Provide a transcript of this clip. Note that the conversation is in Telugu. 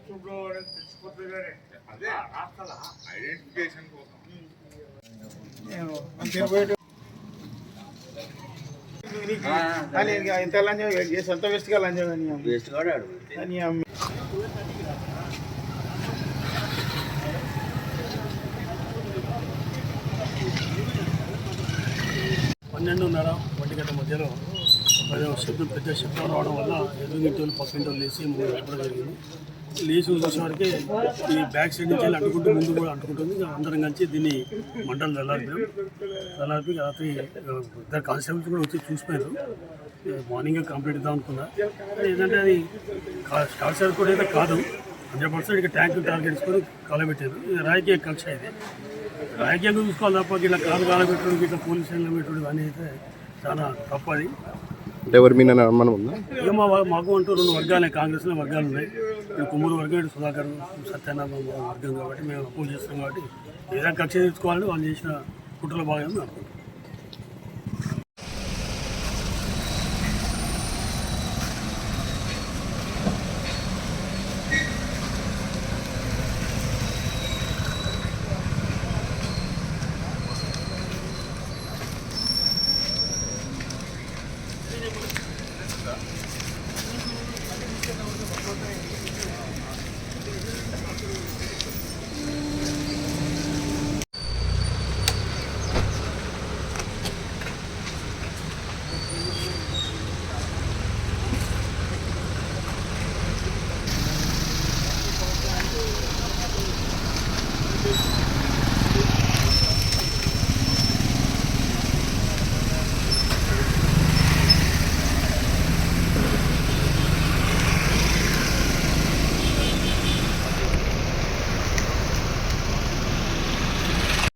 కానీ అదే. ఐడెంటిఫికేషన్ కోసం. ఇంత లంచం సొంత వేస్ట్గా లంచం వేస్ట్ కాడాడు పన్నెండున్నర ఒంటి గంట మధ్యలో శబ్దం పెద్ద శబ్దం రావడం వల్ల ఎదురింటి వాళ్ళు పక్కింటి వాళ్ళు లేచి ముందు వెళ్ళడం జరిగింది. లేచి చూసేసరికి ఈ బ్యాక్ సైడ్ నుంచి అంటుకుంటూ ముందు కూడా అంటుకుంటుంది. అందరం కలిసి దీన్ని మంటలు చల్లారిపోయాం చల్లారిపి రాత్రి ఇద్దరు కానిస్టేబుల్స్ కూడా వచ్చి చూసిపోయారు. మార్నింగ్ కంప్లీట్ ఇద్దాం అనుకున్నా. కానీ ఏంటంటే అది కా- షార్ట్ సర్క్యూట్ అయితే కాదు. హండ్రెడ్ పర్సెంట్ ఇక ట్యాంక్ టార్గెట్ ఇచ్చుకొని కాలబెట్టారు ఇది రాజకీయ కక్ష ఇది. రాజకీయంగా చూసుకోవాలి తప్ప ఇట్లా కాలు కాలబెట్టడం ఇట్లా పోలీస్ స్టేషన్లో పెట్టడం ఇవన్నీ అయితే చాలా తప్పది ఎవరి మీద అనుమానం ఉందా? ఇక మా మాకు అంటూ రెండు వర్గాలే. కాంగ్రెస్లో వర్గాలు ఉన్నాయి. ఇటు కొమ్ముడు వర్గం సుధాకర్ సత్యనారాయణ వర్గం కాబట్టి మేము అపోజ్ చేస్తాం కాబట్టి ఏదైనా కక్ష తీసుకోవాలని వాళ్ళు చేసిన కుట్రల భాగంగా అనుకుంటున్నాం. Thank